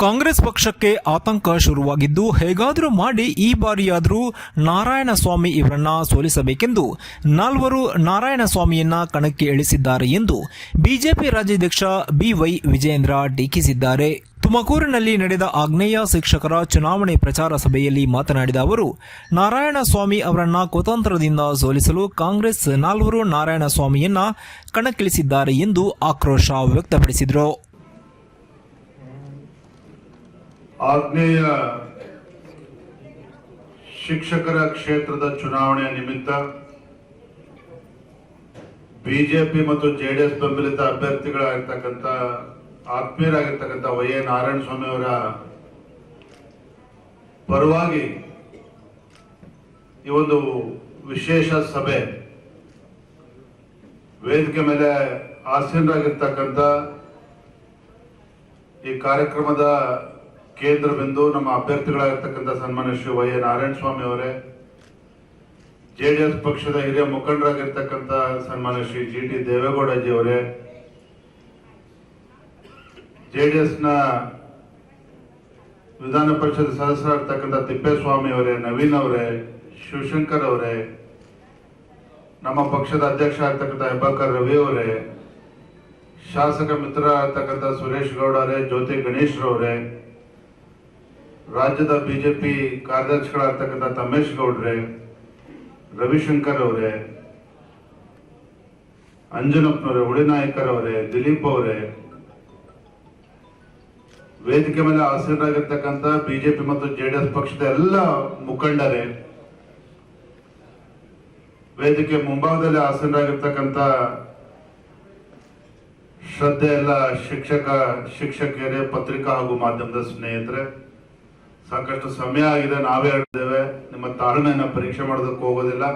ಕಾಂಗ್ರೆಸ್ ಪಕ್ಷಕ್ಕೆ ಆತಂಕ ಶುರುವಾಗಿದ್ದು, ಹೇಗಾದರೂ ಮಾಡಿ ಈ ಬಾರಿಯಾದರೂ ನಾರಾಯಣಸ್ವಾಮಿ ಇವರನ್ನ ಸೋಲಿಸಬೇಕೆಂದು ನಾಲ್ವರು ನಾರಾಯಣಸ್ವಾಮಿಯನ್ನ ಕಣಕ್ಕೆ ಇಳಿಸಿದ್ದಾರೆ ಎಂದು ಬಿಜೆಪಿ ರಾಜ್ಯಾಧ್ಯಕ್ಷ ಬಿವೈ ವಿಜಯೇಂದ್ರ ಟೀಕಿಸಿದ್ದಾರೆ. ತುಮಕೂರಿನಲ್ಲಿ ನಡೆದ ಆಗ್ನೇಯ ಶಿಕ್ಷಕರ ಚುನಾವಣೆ ಪ್ರಚಾರ ಸಭೆಯಲ್ಲಿ ಮಾತನಾಡಿದ ಅವರು, ನಾರಾಯಣಸ್ವಾಮಿ ಅವರನ್ನ ಕುತಂತ್ರದಿಂದ ಸೋಲಿಸಲು ಕಾಂಗ್ರೆಸ್ ನಾಲ್ವರು ನಾರಾಯಣಸ್ವಾಮಿಯನ್ನ ಕಣಕ್ಕಿಳಿಸಿದ್ದಾರೆ ಎಂದು ಆಕ್ರೋಶ ವ್ಯಕ್ತಪಡಿಸಿದರು. ಆಗ್ನೇಯ ಶಿಕ್ಷಕರ ಕ್ಷೇತ್ರದ ಚುನಾವಣೆಯ ನಿಮಿತ್ತ ಬಿಜೆಪಿ ಮತ್ತು ಜೆಡಿಎಸ್ ಬೆಂಬಲಿತ ಅಭ್ಯರ್ಥಿಗಳಾಗಿರ್ತಕ್ಕಂಥ, ಆತ್ಮೀಯರಾಗಿರ್ತಕ್ಕಂಥ ವೈ ಎ ನಾರಾಯಣ ಸ್ವಾಮಿ ಅವರ ಪರವಾಗಿ ಈ ಒಂದು ವಿಶೇಷ ಸಭೆ ವೇದಿಕೆ ಮೇಲೆ ಆಸೀನರಾಗಿರ್ತಕ್ಕಂಥ ಈ ಕಾರ್ಯಕ್ರಮದ ಕೇಂದ್ರ ಬಿಂದು ನಮ್ಮ ಅಭ್ಯರ್ಥಿಗಳಾಗಿರ್ತಕ್ಕಂಥ ಸನ್ಮಾನ್ಯ ಶ್ರೀ ವೈ ಎ ನಾರಾಯಣ ಸ್ವಾಮಿ ಅವರೇ, ಜೆ ಡಿ ಎಸ್ ಪಕ್ಷದ ಹಿರಿಯ ಮುಖಂಡರಾಗಿರ್ತಕ್ಕಂಥ ಸನ್ಮಾನ್ಯ ಶ್ರೀ ಜಿ ಟಿ ದೇವೇಗೌಡಜಿ ಅವರೇ, ಜೆ ಡಿ ಎಸ್ನ ವಿಧಾನ ಪರಿಷತ್ ಸದಸ್ಯರಾಗಿರ್ತಕ್ಕಂಥ ತಿಪ್ಪೇಸ್ವಾಮಿ ಅವರೇ, ನವೀನ್ ಅವರೇ, ಶಿವಶಂಕರ್ ಅವರೇ, ನಮ್ಮ ಪಕ್ಷದ ಅಧ್ಯಕ್ಷ ಆಗ್ತಕ್ಕಂಥ ಹೆಬ್ಬಾಕರ್ ರವಿ ಅವರೇ, ಶಾಸಕ ಮಿತ್ರ ಆಗ್ತಕ್ಕಂಥ ಸುರೇಶ್ ಗೌಡ ಅವರೇ, ಜ್ಯೋತಿ ಗಣೇಶ್ ರವರೇ ರಾಜ್ಯದ ಬಿಜೆಪಿ ಕಾರ್ಯದರ್ಶಿಗಳಾಗ್ತಕ್ಕಂಥ ತಮೇಶ್ ಗೌಡ್ರೆ, ರವಿಶಂಕರ್ ಅವರೇ, ಅಂಜನಪ್ಪನವರೇ ಉಳಿನಾಯಕರ್ ಅವರೇ, ದಿಲೀಪ್ ಅವರೇ, ವೇದಿಕೆ ಮೇಲೆ ಆಸೀನರಾಗಿರ್ತಕ್ಕಂಥ ಬಿಜೆಪಿ ಮತ್ತು ಜೆಡಿಎಸ್ ಪಕ್ಷದ ಎಲ್ಲ ಮುಖಂಡರೇ, ವೇದಿಕೆ ಮುಂಭಾಗದಲ್ಲಿ ಆಸೀನರಾಗಿರ್ತಕ್ಕಂಥ ಶ್ರದ್ಧೆ ಎಲ್ಲ ಶಿಕ್ಷಕ, ಶಿಕ್ಷಕಿಯರೇ, ಪತ್ರಿಕಾ ಹಾಗೂ ಮಾಧ್ಯಮದ ಸ್ನೇಹಿತರೆ ಸಾಕಷ್ಟು ಸಮಯ ಆಗಿದೆ, ನಾವೇ ಹೇಳಿದ್ದೇವೆ ನಿಮ್ಮ ತಾರಣ ಪರೀಕ್ಷೆ ಮಾಡೋದಕ್ಕೆ ಹೋಗೋದಿಲ್ಲ.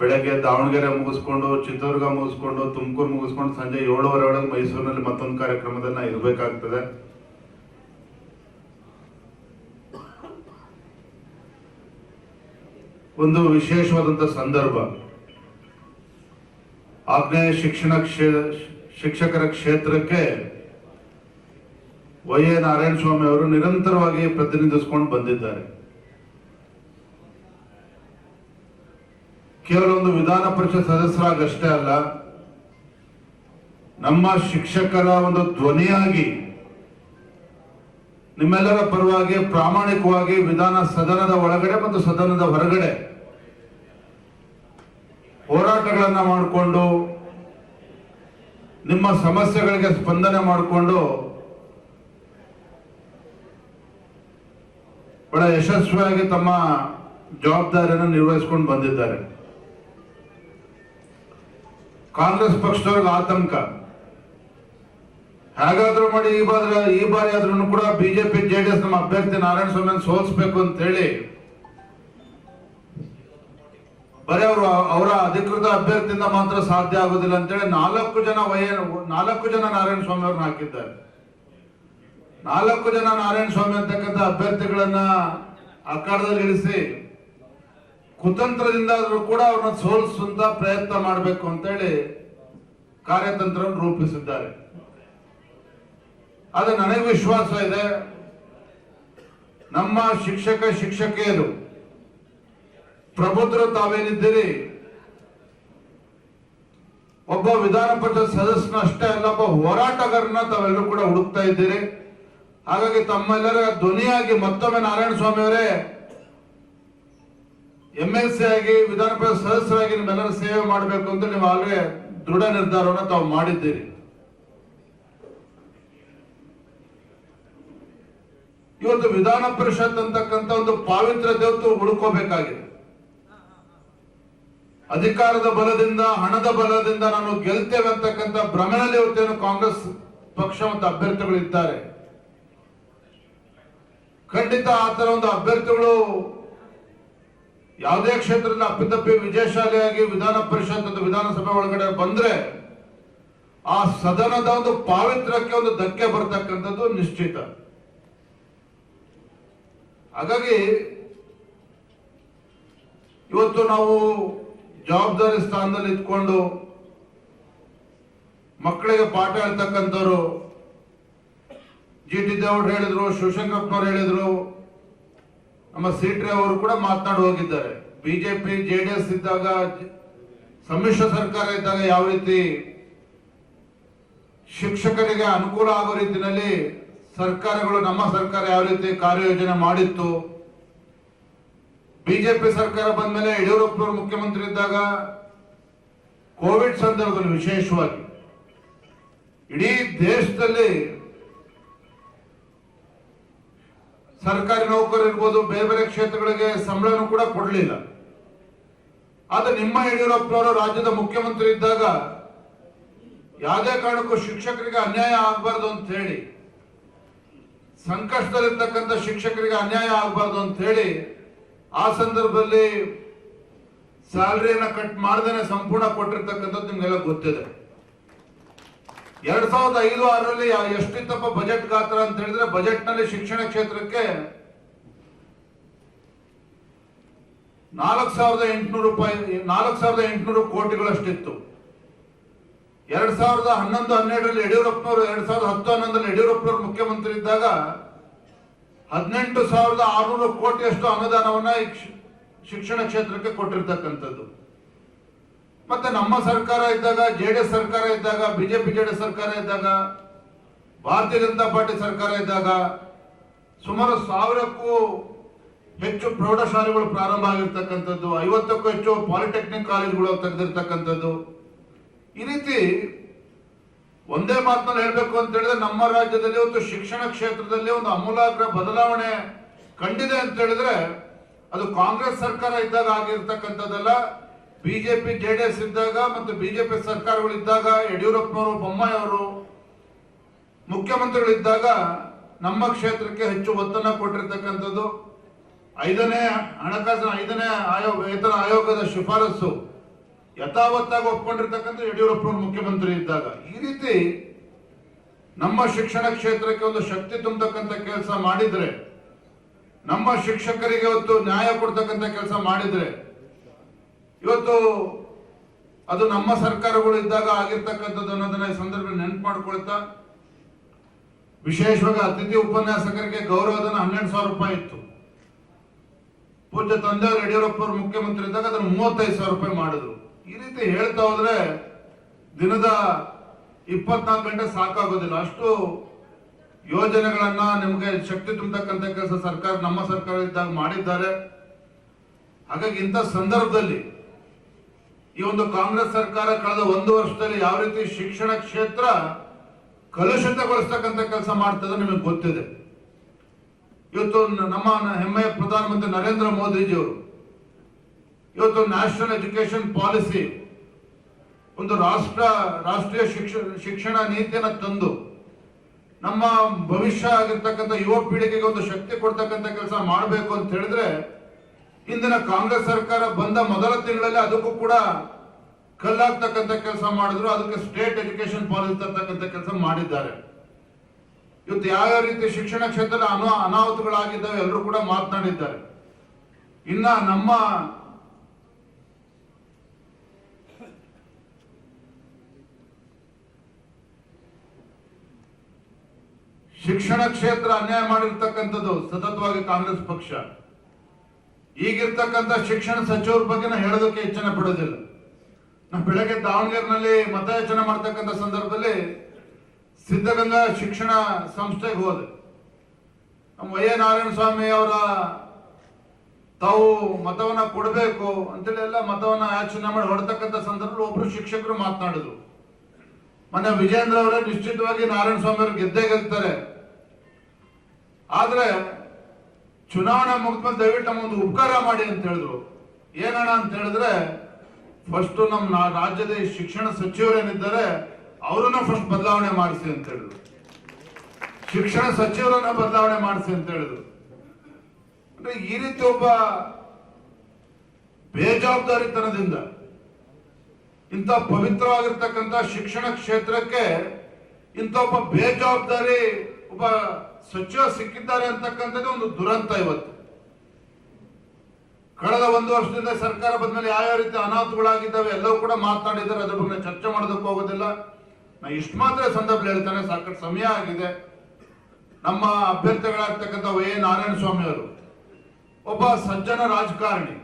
ಬೆಳಗ್ಗೆ ದಾವಣಗೆರೆ ಮುಗಿಸ್ಕೊಂಡು ಚಿತ್ರದುರ್ಗ ಮುಗಿಸ್ಕೊಂಡು, ತುಮಕೂರು ಮುಗಿಸ್ಕೊಂಡು ಸಂಜೆ ಏಳುವರೆ ಒಳಗೆ ಮೈಸೂರಿನಲ್ಲಿ ಮತ್ತೊಂದು ಕಾರ್ಯಕ್ರಮದಲ್ಲಿ ನಾ ಇರಬೇಕಾಗ್ತದೆ. ಒಂದು ವಿಶೇಷವಾದಂಥ ಸಂದರ್ಭ. ಆಗ್ನೇಯ ಶಿಕ್ಷಣ ಕ್ಷೇ ಶಿಕ್ಷಕರ ಕ್ಷೇತ್ರಕ್ಕೆ ವೈ ಎ ನಾರಾಯಣ ಸ್ವಾಮಿ ಅವರು ನಿರಂತರವಾಗಿ ಪ್ರತಿನಿಧಿಸಿಕೊಂಡು ಬಂದಿದ್ದಾರೆ. ಕೇವಲ ಒಂದು ವಿಧಾನ ಪರಿಷತ್ ಸದಸ್ಯರಾಗಷ್ಟೇ ಅಲ್ಲ, ನಮ್ಮ ಶಿಕ್ಷಕರ ಒಂದು ಧ್ವನಿಯಾಗಿ, ನಿಮ್ಮೆಲ್ಲರ ಪರವಾಗಿ ಪ್ರಾಮಾಣಿಕವಾಗಿ ವಿಧಾನ ಸದನದ ಒಳಗಡೆ ಮತ್ತು ಸದನದ ಹೊರಗಡೆ ಹೋರಾಟಗಳನ್ನ ಮಾಡಿಕೊಂಡು, ನಿಮ್ಮ ಸಮಸ್ಯೆಗಳಿಗೆ ಸ್ಪಂದನೆ ಮಾಡಿಕೊಂಡು ಬಹಳ ಯಶಸ್ವಿಯಾಗಿ ತಮ್ಮ ಜವಾಬ್ದಾರಿಯನ್ನು ನಿರ್ವಹಿಸ್ಕೊಂಡು ಬಂದಿದ್ದಾರೆ. ಕಾಂಗ್ರೆಸ್ ಪಕ್ಷದವ್ರಿಗೆ ಆತಂಕ. ಹೇಗಾದ್ರೂ ಮಾಡಿ ಈ ಬಾರಿ ಈ ಬಾರಿ ಆದ್ರೂ ಕೂಡ ಬಿಜೆಪಿ, ಜೆಡಿಎಸ್ ನಮ್ಮ ಅಭ್ಯರ್ಥಿ ನಾರಾಯಣ ಸ್ವಾಮಿ ಸೋಲಿಸಬೇಕು ಅಂತ ಹೇಳಿ ಬರೀ ಅವರು, ಅವರ ಅಧಿಕೃತ ಅಭ್ಯರ್ಥಿಯಿಂದ ಮಾತ್ರ ಸಾಧ್ಯ ಆಗೋದಿಲ್ಲ ಅಂತೇಳಿ ನಾಲ್ಕು ಜನ ವಯ ನಾಲ್ಕು ಜನ ನಾರಾಯಣ ಸ್ವಾಮಿ ಅವ್ರನ್ನ ಹಾಕಿದ್ದಾರೆ. ನಾಲ್ಕು ಜನ ನಾರಾಯಣ ಸ್ವಾಮಿ ಅಂತಕ್ಕಂಥ ಅಭ್ಯರ್ಥಿಗಳನ್ನ ಅಖಾಡದಲ್ಲಿ ಇರಿಸಿ ಕುತಂತ್ರದಿಂದ ಕೂಡ ಅವ್ರನ್ನ ಸೋಲಿಸುವಂತ ಪ್ರಯತ್ನ ಮಾಡಬೇಕು ಅಂತೇಳಿ ಕಾರ್ಯತಂತ್ರವನ್ನು ರೂಪಿಸಿದ್ದಾರೆ. ಅದು ನನಗೆ ವಿಶ್ವಾಸ ಇದೆ, ನಮ್ಮ ಶಿಕ್ಷಕ ಶಿಕ್ಷಕಿಯರು ಪ್ರಬುದ್ಧರು ತಾವೇನಿದ್ದೀರಿ? ಒಬ್ಬ ವಿಧಾನ ಪರಿಷತ್ ಸದಸ್ಯನಷ್ಟೇ ಅಲ್ಲ, ಒಬ್ಬ ಹೋರಾಟಗಾರನ ತಾವೆಲ್ಲರೂ ಕೂಡ ಹುಡುಕ್ತಾ ಇದ್ದೀರಿ. ಹಾಗಾಗಿ ತಮ್ಮೆಲ್ಲರ ಧ್ವನಿಯಾಗಿ ಮತ್ತೊಮ್ಮೆ ನಾರಾಯಣ ಸ್ವಾಮಿ ಅವರೇ ಎಂ ಎಲ್ ಸಿ ಆಗಿ ವಿಧಾನ ಪರಿಷತ್ ಸದಸ್ಯರಾಗಿ ನಿಮ್ಮೆಲ್ಲರ ಸೇವೆ ಮಾಡಬೇಕು ಅಂತ ನೀವು ಆಲ್ರೆಡಿ ದೃಢ ನಿರ್ಧಾರವನ್ನು ತಾವು ಮಾಡಿದ್ದೀರಿ. ಇವತ್ತು ವಿಧಾನ ಪರಿಷತ್ ಅಂತಕ್ಕಂಥ ಒಂದು ಪಾವಿತ್ರ ದೇವತ್ತು ಹುಡುಕೋಬೇಕಾಗಿದೆ ಅಧಿಕಾರದ ಬಲದಿಂದ, ಹಣದ ಬಲದಿಂದ ನಾನು ಗೆಲ್ತೇವೆ ಅಂತಕ್ಕಂಥ ಭ್ರಮೆಯಲ್ಲಿ ಇವತ್ತೇನು ಕಾಂಗ್ರೆಸ್ ಪಕ್ಷ ಮತ್ತು ಅಭ್ಯರ್ಥಿಗಳು ಖಂಡಿತ ಆತರ ಒಂದು ಅಭ್ಯರ್ಥಿಗಳು ಯಾವುದೇ ಕ್ಷೇತ್ರದಲ್ಲಿ ಅಪ್ಪಿತಪ್ಪಿ ವಿಜಯಶಾಲಿಯಾಗಿ ವಿಧಾನ ಪರಿಷತ್ ಅಂತ ವಿಧಾನಸಭೆ ಒಳಗಡೆ ಬಂದ್ರೆ ಆ ಸದನದ ಒಂದು ಪಾವಿತ್ರ್ಯಕ್ಕೆ ಒಂದು ಧಕ್ಕೆ ಬರ್ತಕ್ಕಂಥದ್ದು ನಿಶ್ಚಿತ. ಹಾಗಾಗಿ ಇವತ್ತು ನಾವು ಜವಾಬ್ದಾರಿ ಸ್ಥಾನದಲ್ಲಿ ಇಟ್ಕೊಂಡು ಮಕ್ಕಳಿಗೆ ಪಾಠ ಹೇಳ್ತಕ್ಕಂಥವ್ರು ಜಿ ಟಿ ದೇವ್ರು ಹೇಳಿದ್ರು ಶಿವಶಂಕರಪ್ಪನವ್ರು ಹೇಳಿದ್ರು. ನಮ್ಮ ಸೀಟ್ರೆ ಅವರು ಕೂಡ ಮಾತನಾಡಿ ಹೋಗಿದ್ದಾರೆ. ಬಿಜೆಪಿ ಎಸ್ ಇದ್ದಾಗ ಜ- ಸಮ್ಮಿಶ್ರ ಸರ್ಕಾರ ಇದ್ದಾಗ ಯಾವ ರೀತಿ ಶಿಕ್ಷಕರಿಗೆ ಅನುಕೂಲ ಆಗೋ ರೀತಿಯಲ್ಲಿ ಸರ್ಕಾರಗಳು ನಮ್ಮ ಸರ್ಕಾರ ಯಾವ ರೀತಿ ಕಾರ್ಯಯೋಜನೆ ಮಾಡಿತ್ತು. ಬಿಜೆಪಿ ಸರ್ಕಾರ ಬಂದ ಮೇಲೆ ಯಡಿಯೂರಪ್ಪನವರು ಮುಖ್ಯಮಂತ್ರಿ ಇದ್ದಾಗ ಕೋವಿಡ್ ಸಂದರ್ಭದಲ್ಲಿ ವಿಶೇಷವಾಗಿ ಇಡೀ ದೇಶದಲ್ಲಿ ಸರ್ಕಾರಿ ನೌಕರರು ಇರ್ಬೋದು, ಬೇರೆ ಬೇರೆ ಕ್ಷೇತ್ರಗಳಿಗೆ ಸಂಬಳನೂ ಕೂಡ ಕೊಡಲಿಲ್ಲ. ಆದ್ರೆ ನಿಮ್ಮ ಯಡಿಯೂರಪ್ಪನವರು ರಾಜ್ಯದ ಮುಖ್ಯಮಂತ್ರಿ ಇದ್ದಾಗ ಯಾವುದೇ ಕಾರಣಕ್ಕೂ ಶಿಕ್ಷಕರಿಗೆ ಅನ್ಯಾಯ ಆಗಬಾರ್ದು ಅಂತ ಹೇಳಿ, ಸಂಕಷ್ಟದಲ್ಲಿರ್ತಕ್ಕಂಥ ಶಿಕ್ಷಕರಿಗೆ ಅನ್ಯಾಯ ಆಗಬಾರ್ದು ಅಂತ ಹೇಳಿ ಆ ಸಂದರ್ಭದಲ್ಲಿ ಸ್ಯಾಲರಿಯನ್ನ ಕಟ್ ಮಾಡ್ದೇನೆ ಸಂಪೂರ್ಣ ಕೊಟ್ಟಿರ್ತಕ್ಕಂಥದ್ದು ನಿಮಗೆಲ್ಲ ಗೊತ್ತಿದೆ. ಎರಡ್ ಸಾವಿರದ ಐದು ಆರರಲ್ಲಿ ಎಷ್ಟಿತ್ತಪ್ಪ ಬಜೆಟ್ ಗಾತ್ರ ಅಂತ ಹೇಳಿದ್ರೆ ಬಜೆಟ್ನಲ್ಲಿ ಶಿಕ್ಷಣ ಕ್ಷೇತ್ರಕ್ಕೆ ನಾಲ್ಕು ಸಾವಿರದ ಎಂಟುನೂರು ರೂಪಾಯಿ, ನಾಲ್ಕು ಸಾವಿರದ ಎಂಟುನೂರು ಕೋಟಿಗಳಷ್ಟಿತ್ತು. ಎರಡ್ ಸಾವಿರದ ಹನ್ನೊಂದು, ಹನ್ನೆರಡರಲ್ಲಿ ಯಡಿಯೂರಪ್ಪನವರು, ಎರಡ್ ಸಾವಿರದ ಹತ್ತು, ಹನ್ನೊಂದರಲ್ಲಿ ಯಡಿಯೂರಪ್ಪನವರು ಮುಖ್ಯಮಂತ್ರಿ ಇದ್ದಾಗ ಹದಿನೆಂಟು ಸಾವಿರದ ಆರುನೂರು ಕೋಟಿಯಷ್ಟು ಅನುದಾನವನ್ನ ಶಿಕ್ಷಣ ಕ್ಷೇತ್ರಕ್ಕೆ ಕೊಟ್ಟಿರ್ತಕ್ಕಂಥದ್ದು. ಮತ್ತೆ ನಮ್ಮ ಸರ್ಕಾರ ಇದ್ದಾಗ ಜೆ ಡಿ ಎಸ್ ಸರ್ಕಾರ ಇದ್ದಾಗ, ಬಿಜೆಪಿ, ಜೆಡಿಎಸ್ ಸರ್ಕಾರ ಇದ್ದಾಗ, ಭಾರತೀಯ ಜನತಾ ಪಾರ್ಟಿ ಸರ್ಕಾರ ಇದ್ದಾಗ ಸುಮಾರು ಸಾವಿರಕ್ಕೂ ಹೆಚ್ಚು ಪ್ರೌಢಶಾಲೆಗಳು ಪ್ರಾರಂಭ ಆಗಿರ್ತಕ್ಕಂಥದ್ದು, ಐವತ್ತಕ್ಕೂ ಹೆಚ್ಚು ಪಾಲಿಟೆಕ್ನಿಕ್ ಕಾಲೇಜುಗಳು ತೆಗೆದಿರ್ತಕ್ಕಂಥದ್ದು. ಈ ರೀತಿ ಒಂದೇ ಮಾತಿನಲ್ಲಿ ಹೇಳಬೇಕು ಅಂತ ಹೇಳಿದ್ರೆ ನಮ್ಮ ರಾಜ್ಯದಲ್ಲಿ ಒಂದು ಶಿಕ್ಷಣ ಕ್ಷೇತ್ರದಲ್ಲಿ ಒಂದು ಅಮೂಲಾಗ್ರ ಬದಲಾವಣೆ ಕಂಡಿದೆ ಅಂತ ಹೇಳಿದ್ರೆ ಅದು ಕಾಂಗ್ರೆಸ್ ಸರ್ಕಾರ ಇದ್ದಾಗ ಆಗಿರ್ತಕ್ಕಂಥದ್ದಲ್ಲ ಬಿಜೆಪಿ ಎಸ್ ಇದ್ದಾಗ ಮತ್ತು ಬಿಜೆಪಿ ಸರ್ಕಾರಗಳು ಇದ್ದಾಗ ಯಡಿಯೂರಪ್ಪನವರು ಬೊಮ್ಮಾಯಿ ಅವರು ಮುಖ್ಯಮಂತ್ರಿಗಳಿದ್ದಾಗ ನಮ್ಮ ಕ್ಷೇತ್ರಕ್ಕೆ ಹೆಚ್ಚು ಒತ್ತನ್ನ ಕೊಟ್ಟಿರ್ತಕ್ಕಂಥದ್ದು. ಐದನೇ ಹಣಕಾಸಿನ ಐದನೇ ಆಯೋಗ, ವೇತನ ಆಯೋಗದ ಶಿಫಾರಸು ಯಥಾವತ್ತಾಗಿ ಒಪ್ಕೊಂಡಿರ್ತಕ್ಕಂಥ ಯಡಿಯೂರಪ್ಪನವರು ಮುಖ್ಯಮಂತ್ರಿ ಇದ್ದಾಗ. ಈ ರೀತಿ ನಮ್ಮ ಶಿಕ್ಷಣ ಕ್ಷೇತ್ರಕ್ಕೆ ಒಂದು ಶಕ್ತಿ ತುಂಬತಕ್ಕಂಥ ಕೆಲಸ ಮಾಡಿದ್ರೆ, ನಮ್ಮ ಶಿಕ್ಷಕರಿಗೆ ಒಂದು ನ್ಯಾಯ ಕೊಡ್ತಕ್ಕಂಥ ಕೆಲಸ ಮಾಡಿದ್ರೆ ಇವತ್ತು ಅದು ನಮ್ಮ ಸರ್ಕಾರಗಳು ಇದ್ದಾಗ ಆಗಿರ್ತಕ್ಕಂಥದ್ದು ಅನ್ನೋದನ್ನ ಈ ಸಂದರ್ಭ ನೆನಪು ಮಾಡ್ಕೊಳ್ತಾ ವಿಶೇಷವಾಗಿ ಅತಿಥಿ ಉಪನ್ಯಾಸಕರಿಗೆ ಗೌರವಧನ ಹನ್ನೆರಡು ಸಾವಿರ ರೂಪಾಯಿ ಇತ್ತು. ಪೂಜ್ಯ ತಂದೆಯವರು ಯಡಿಯೂರಪ್ಪ ಅವರು ಮುಖ್ಯಮಂತ್ರಿ ಇದ್ದಾಗ ಅದನ್ನು ಮೂವತ್ತೈದು ಸಾವಿರ ರೂಪಾಯಿ ಮಾಡಿದ್ರು. ಈ ರೀತಿ ಹೇಳ್ತಾ ಹೋದ್ರೆ ದಿನದ ಇಪ್ಪತ್ನಾಲ್ಕು ಗಂಟೆ ಸಾಕಾಗೋದಿಲ್ಲ. ಅಷ್ಟು ಯೋಜನೆಗಳನ್ನ ನಿಮಗೆ ಶಕ್ತಿ ತುಂಬತಕ್ಕಂಥ ಕೆಲಸ ಸರ್ಕಾರ, ನಮ್ಮ ಸರ್ಕಾರ ಇದ್ದಾಗ ಮಾಡಿದ್ದಾರೆ. ಹಾಗಾಗಿ ಇಂಥ ಸಂದರ್ಭದಲ್ಲಿ ಈ ಒಂದು ಕಾಂಗ್ರೆಸ್ ಸರ್ಕಾರ ಕಳೆದ ಒಂದು ವರ್ಷದಲ್ಲಿ ಯಾವ ರೀತಿ ಶಿಕ್ಷಣ ಕ್ಷೇತ್ರ ಕಲುಷಿತಗೊಳಿಸ್ತಕ್ಕಂಥ ಕೆಲಸ ಮಾಡ್ತದೆ ನಿಮಗೆ ಗೊತ್ತಿದೆ. ಇವತ್ತು ನಮ್ಮ ಹೆಮ್ಮೆಯ ಪ್ರಧಾನಮಂತ್ರಿ ನರೇಂದ್ರ ಮೋದಿಜಿಯವರು ಇವತ್ತು ನ್ಯಾಷನಲ್ ಎಜುಕೇಶನ್ ಪಾಲಿಸಿ ಒಂದು ರಾಷ್ಟ್ರ, ರಾಷ್ಟ್ರೀಯ ಶಿಕ್ಷಣ ಶಿಕ್ಷಣ ನೀತಿಯನ್ನು ತಂದು ನಮ್ಮ ಭವಿಷ್ಯ ಆಗಿರ್ತಕ್ಕಂಥ ಯುವ ಪೀಳಿಗೆಗೆ ಒಂದು ಶಕ್ತಿ ಕೊಡ್ತಕ್ಕಂಥ ಕೆಲಸ ಮಾಡಬೇಕು ಅಂತ ಹೇಳಿದ್ರೆ ಇಂದಿನ ಕಾಂಗ್ರೆಸ್ ಸರ್ಕಾರ ಬಂದ ಮೊದಲ ತಿಂಗಳಲ್ಲಿ ಅದಕ್ಕೂ ಕೂಡ ಕಲ್ಲಾಗ್ತಕ್ಕಂಥ ಕೆಲಸ ಮಾಡಿದ್ರು. ಅದಕ್ಕೆ ಸ್ಟೇಟ್ ಎಜುಕೇಶನ್ ಪಾಲಿಸಿ ತರ್ತಕ್ಕಂಥ ಕೆಲಸ ಮಾಡಿದ್ದಾರೆ. ಇವತ್ತು ಯಾವ ರೀತಿ ಶಿಕ್ಷಣ ಕ್ಷೇತ್ರದ ಅನಾ, ಅನಾಹುತಗಳಾಗಿದ್ದಾವೆ ಎಲ್ಲರೂ ಕೂಡ ಮಾತನಾಡಿದ್ದಾರೆ. ಇನ್ನ ನಮ್ಮ ಶಿಕ್ಷಣ ಕ್ಷೇತ್ರ ಅನ್ಯಾಯ ಮಾಡಿರ್ತಕ್ಕಂಥದ್ದು ಸತತವಾಗಿ ಕಾಂಗ್ರೆಸ್ ಪಕ್ಷ. ಈಗಿರ್ತಕ್ಕಂಥ ಶಿಕ್ಷಣ ಸಚಿವರ ಬಗ್ಗೆ ನಾ ಹೇಳೋದಕ್ಕೆ ಹೆಚ್ಚನ ಬಿಡೋದಿಲ್ಲ. ನಾ ಬೆಳಗ್ಗೆ ದಾವಣಗೆರೆನಲ್ಲಿ ಮತಯಾಚನೆ ಮಾಡ್ತಕ್ಕಂಥ ಸಂದರ್ಭದಲ್ಲಿ ಸಿದ್ಧಗಂಗಾ ಶಿಕ್ಷಣ ಸಂಸ್ಥೆಗೆ ಹೋದೆ. ನಮ್ಮ ವೈ ಎ ನಾರಾಯಣ ಸ್ವಾಮಿ ಅವರ ತಾವು ಮತವನ್ನ ಕೊಡಬೇಕು ಅಂತೇಳಿ ಎಲ್ಲ ಮತವನ್ನ ಆಚರಣೆ ಮಾಡಿ ಹೊರತಕ್ಕಂಥ ಸಂದರ್ಭದಲ್ಲಿ ಒಬ್ರು ಶಿಕ್ಷಕರು ಮಾತನಾಡಿದ್ರು. ಮೊನ್ನೆ ವಿಜೇಂದ್ರ ಅವರೇ ನಿಶ್ಚಿತವಾಗಿ ನಾರಾಯಣ ಸ್ವಾಮಿ ಅವರು ಗೆದ್ದೇ ಗೆಲ್ತಾರೆ. ಆದ್ರೆ ಚುನಾವಣೆ ಮುಗಿದ್ಮೇಲೆ ದಯವಿಟ್ಟು ಒಂದು ಉಪಕಾರ ಮಾಡಿ ಅಂತ ಹೇಳಿದ್ರು. ಏನಣ್ಣ ಅಂತ ಹೇಳಿದ್ರೆ ಫಸ್ಟ್ ನಮ್ಮ ರಾಜ್ಯದ ಶಿಕ್ಷಣ ಸಚಿವರೇನಿದ್ದಾರೆ ಅವರನ್ನ ಫಸ್ಟ್ ಬದಲಾವಣೆ ಮಾಡಿಸಿ ಅಂತ ಹೇಳಿದ್ರು. ಶಿಕ್ಷಣ ಸಚಿವರನ್ನ ಬದಲಾವಣೆ ಮಾಡಿಸಿ ಅಂತ ಹೇಳಿದ್ರು. ಅಂದ್ರೆ ಈ ರೀತಿ ಒಬ್ಬ ಬೇಜವಾಬ್ದಾರಿತನದಿಂದ ಇಂಥ ಪವಿತ್ರವಾಗಿರ್ತಕ್ಕಂಥ ಶಿಕ್ಷಣ ಕ್ಷೇತ್ರಕ್ಕೆ ಇಂಥ ಒಬ್ಬ ಬೇಜವಾಬ್ದಾರಿ, ಒಬ್ಬ ಸಚಿವ ಸಿಕ್ಕಿದ್ದಾರೆ ಅಂತಕ್ಕಂಥದ್ದು ಒಂದು ದುರಂತ ಇವತ್ತು. ಕಳೆದ ಒಂದು ವರ್ಷದಿಂದ ಸರ್ಕಾರ ಬಂದ ಮೇಲೆ ಯಾವ ರೀತಿ ಅನಾಹುತಗಳಾಗಿದ್ದಾವೆ ಎಲ್ಲವೂ ಕೂಡ ಮಾತನಾಡಿದ್ದಾರೆ. ಅದ್ರ ಬಗ್ಗೆ ಚರ್ಚೆ ಮಾಡೋದಕ್ಕೆ ಹೋಗೋದಿಲ್ಲ ನಾ ಇಷ್ಟು ಮಾತ್ರ ಸಂದರ್ಭ ಹೇಳ್ತಾನೆ, ಸಾಕಷ್ಟು ಸಮಯ ಆಗಿದೆ. ನಮ್ಮ ಅಭ್ಯರ್ಥಿಗಳಾಗ್ತಕ್ಕಂಥ ವೈ. ನಾರಾಯಣ ಸ್ವಾಮಿ ಅವರು, ಒಬ್ಬ ಸಜ್ಜನ ರಾಜಕಾರಣಿ.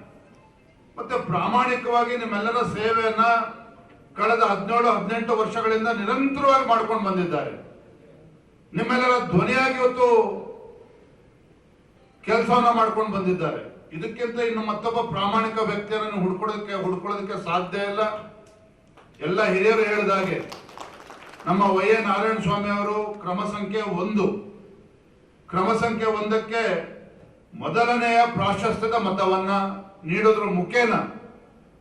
ಮತ್ತೆ ಪ್ರಾಮಾಣಿಕವಾಗಿ ನಿಮ್ಮೆಲ್ಲರ ಸೇವೆಯನ್ನ ಕಳೆದ ಹದಿನೇಳು, ಹದಿನೆಂಟು ವರ್ಷಗಳಿಂದ ನಿರಂತರವಾಗಿ ಮಾಡ್ಕೊಂಡು ಬಂದಿದ್ದಾರೆ. ನಿಮ್ಮೆಲ್ಲರ ಧ್ವನಿಯಾಗಿ ಇವತ್ತು ಕೆಲಸವನ್ನ ಮಾಡ್ಕೊಂಡು ಬಂದಿದ್ದಾರೆ. ಇದಕ್ಕಿಂತ ಇನ್ನು ಮತ್ತೊಬ್ಬ ಪ್ರಾಮಾಣಿಕ ವ್ಯಕ್ತಿಯನ್ನು ಹುಡ್ಕೊಳ್ಳೋದಕ್ಕೆ ಹುಡ್ಕೊಳ್ಳೋದಕ್ಕೆ ಸಾಧ್ಯ ಇಲ್ಲ. ಎಲ್ಲ ಹಿರಿಯರು ಹೇಳಿದ ಹಾಗೆ ನಮ್ಮ ವೈ ಎ ನಾರಾಯಣ ಸ್ವಾಮಿ ಅವರು ಕ್ರಮ ಸಂಖ್ಯೆ ಒಂದು. ಕ್ರಮ ಸಂಖ್ಯೆ ಒಂದಕ್ಕೆ ಮೊದಲನೆಯ ಪ್ರಾಶಸ್ತ್ಯದ ಮತವನ್ನ ನೀಡೋದ್ರ ಮುಖೇನ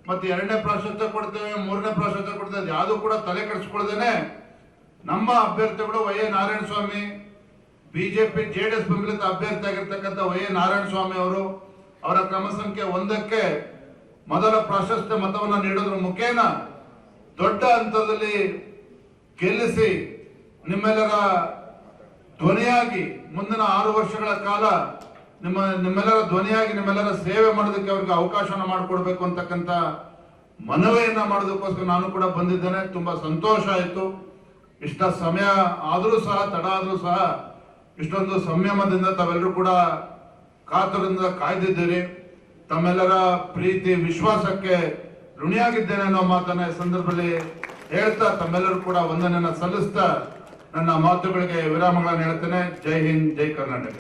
ಮತ್ತೆ ಎರಡನೇ ಪ್ರಾಶಸ್ತ್ಯ ಕೊಡ್ತೇವೆ, ಮೂರನೇ ಪ್ರಾಶಸ್ತ್ಯ ಕೊಡ್ತೇವೆ ಯಾವುದು ಕೂಡ ತಲೆ ಕೆಡಿಸ್ಕೊಳ್ದೇನೆ ನಮ್ಮ ಅಭ್ಯರ್ಥಿಗಳು Y A Narayana Swamy BJP, JDS ಬೆಂಬಲಿತ ಅಭ್ಯರ್ಥಿ ಆಗಿರ್ತಕ್ಕಂಥ ವೈ ಎ ನಾರಾಯಣ ಸ್ವಾಮಿ ಅವರು, ಅವರ ಕ್ರಮ ಸಂಖ್ಯೆ ಒಂದಕ್ಕೆ ಮೊದಲ ಪ್ರಾಶಸ್ತ್ಯ ಮತವನ್ನ ನೀಡೋದ್ರ ಮುಖೇನ ದೊಡ್ಡ ಹಂತದಲ್ಲಿ ಗೆಲ್ಲಿಸಿ ನಿಮ್ಮೆಲ್ಲರ ಧ್ವನಿಯಾಗಿ ಮುಂದಿನ ಆರು ವರ್ಷಗಳ ಕಾಲ ನಿಮ್ಮ, ನಿಮ್ಮೆಲ್ಲರ ಧ್ವನಿಯಾಗಿ ನಿಮ್ಮೆಲ್ಲರ ಸೇವೆ ಮಾಡೋದಕ್ಕೆ ಅವ್ರಿಗೆ ಅವಕಾಶನ ಮಾಡಿಕೊಡ್ಬೇಕು ಅಂತಕ್ಕಂಥ ಮನವಿಯನ್ನ ಮಾಡೋದಕ್ಕೋಸ್ಕರ ನಾನು ಕೂಡ ಬಂದಿದ್ದೇನೆ. ತುಂಬಾ ಸಂತೋಷ ಆಯಿತು. ಇಷ್ಟ ಸಮಯ ಆದರೂ ಸಹ, ತಡ ಆದರೂ ಸಹ, ಇಷ್ಟೊಂದು ಸಂಯಮದಿಂದ ತಾವೆಲ್ಲರೂ ಕೂಡ ಕಾತರದಿಂದ ಕಾಯ್ದಿದ್ದೀರಿ. ತಮ್ಮೆಲ್ಲರ ಪ್ರೀತಿ, ವಿಶ್ವಾಸಕ್ಕೆ ಋಣಿಯಾಗಿದ್ದೇನೆ ಅನ್ನೋ ಮಾತನ್ನ ಸಂದರ್ಭದಲ್ಲಿ ಹೇಳ್ತಾ ತಮ್ಮೆಲ್ಲರೂ ಕೂಡ ವಂದನೆಯನ್ನ ಸಲ್ಲಿಸ್ತಾ ನನ್ನ ಮಾತುಗಳಿಗೆ ವಿರಾಮಗಳನ್ನು ಹೇಳ್ತೇನೆ. ಜೈ ಹಿಂದ್, ಜೈ ಕರ್ನಾಟಕ.